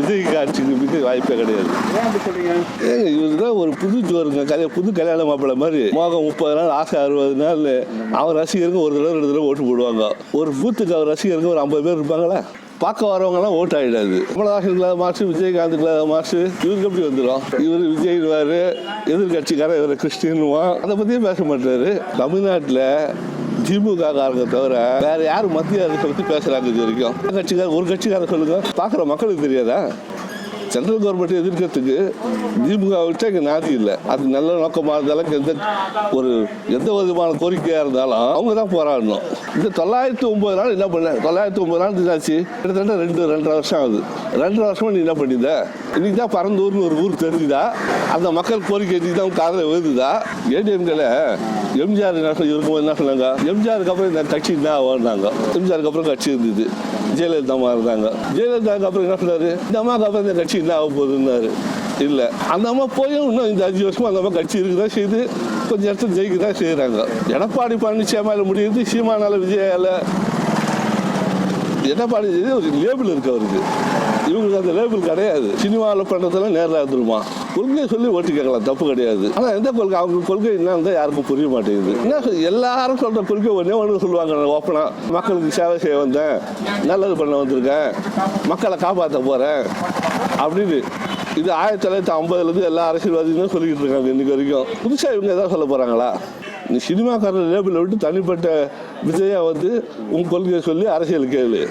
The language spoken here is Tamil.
விஜய் காட்சிக்கு வாய்ப்பே கிடையாது. ஏங்க இவர் தான் ஒரு புது ஜோருங்க. கல்யாணம் புது கல்யாண மாப்பிள்ளை மாதிரி. மோகம் முப்பது நாள் ஆசை அறுபது நாள் அவர் ரசிகருக்கு ஒரு தடவை ரெண்டு தடவை ஓட்டு போடுவாங்க. ஒரு பூத்துக்கு அவர் ரசிகருக்கு ஒரு ஐம்பது பேர் இருப்பாங்களா? பார்க்க வரவங்கலாம் ஓட்டு ஆகிடாது கமலஹாசன் இல்லாத மாசு விஜயகாந்த் இல்லாத மாசு இவருக்கு எப்படி வந்துடும் இவர் விஜய்வாரு எதிர்கட்சிக்காரன் இவர் கிறிஸ்டின்வான் அதை பற்றியே பேச மாட்டாரு. தமிழ்நாட்டில் திமுக காரங்க தவிர வேற யாரும் மத்திய அரசை பற்றி பேசுறாங்க இது வரைக்கும். கட்சிக்கார ஒரு கட்சிக்காரர் சொல்லுங்க. பார்க்குற மக்களுக்கு தெரியாதா? சென்ட்ரல் கவர்மெண்ட் எதிர்க்கிறதுக்கு திமுக விட்டு இங்கே நாதி இல்லை. அது நல்ல நோக்கமாக இருந்தாலும் எந்த ஒரு எந்த விதமான கோரிக்கையாக இருந்தாலும் அவங்க தான் போராடணும். இந்த தொள்ளாயிரத்தி ஒம்பது நாள் என்ன பண்ண தொள்ளாயிரத்தி ஒன்பது நாள் இருந்தாச்சு கிட்டத்தட்ட ரெண்டு ரெண்டரை வருஷம் ஆகுது. ரெண்டரை வருஷமா நீ என்ன பண்ணியிருந்த? இன்னைக்கு தான் பரந்தூர்னு ஒரு ஊர் தெரிஞ்சுதா? அந்த மக்கள் கோரிக்கை இன்னைக்கு தான் காதல விழுதுதா ஏடிஎம்கில் எம்ஜிஆர் என்ன சொல்லி என்ன சொன்னாங்க? எம்ஜிஆருக்கு அப்புறம் இந்த கட்சி தான் ஆகும்னாங்க? எம்ஜிஆருக்கு அப்புறம் கட்சி இருந்தது. ஜெயலலிதா அம்மா இருந்தாங்க. ஜெயலலிதாவுக்கு அப்புறம் என்ன சொன்னாரு? இந்த அம்மாவுக்கு அப்புறம் இந்த கட்சி என்ன ஆக போகுதுன்னாரு. இல்லை. அந்த அம்மா போயும் இன்னும் இந்த அஞ்சு வருஷமா அந்த அம்மா கட்சி இருக்குதான் செய்து கொஞ்சம் இடத்துல ஜெயிக்க தான் செய்கிறாங்க எடப்பாடி பழனிசாமியால் முடியுது சீமானால விஜயால என்ன இது ஒரு லேபிள் இருக்கு அவருக்கு. இவங்களுக்கு அந்த லேபிள் கிடையாது. சினிமாவில் பண்ணுறதெல்லாம் நேரில் இருந்துருமா? கொள்கையை சொல்லி ஓட்டு கேட்கலாம் தப்பு கிடையாது. ஆனால் எந்த கொள்கை? அவங்க கொள்கை என்ன யாருக்கும் புரிய மாட்டேங்குது. என்ன எல்லாரும் சொல்கிற கொள்கை ஒன்றே ஒன்று சொல்லுவாங்க ஓப்பனாக மக்களுக்கு சேவை செய்ய வந்தேன். நல்லது பண்ண வந்திருக்கேன். மக்களை காப்பாற்ற போகிறேன் அப்படின்னு. இது ஆயிரத்தி தொள்ளாயிரத்தி ஐம்பதுலேருந்து எல்லா அரசியல்வாதிகளும் சொல்லிக்கிட்டு இருக்காங்க இன்னைக்கு வரைக்கும். புதுசாக இவங்க எதாவது சொல்ல போகிறாங்களா நீ சினிமாக்காரர் லேபிளை விட்டு தனிப்பட்ட விஜயா வந்து உன் கொள்கையை சொல்லி அரசியல் கேளு.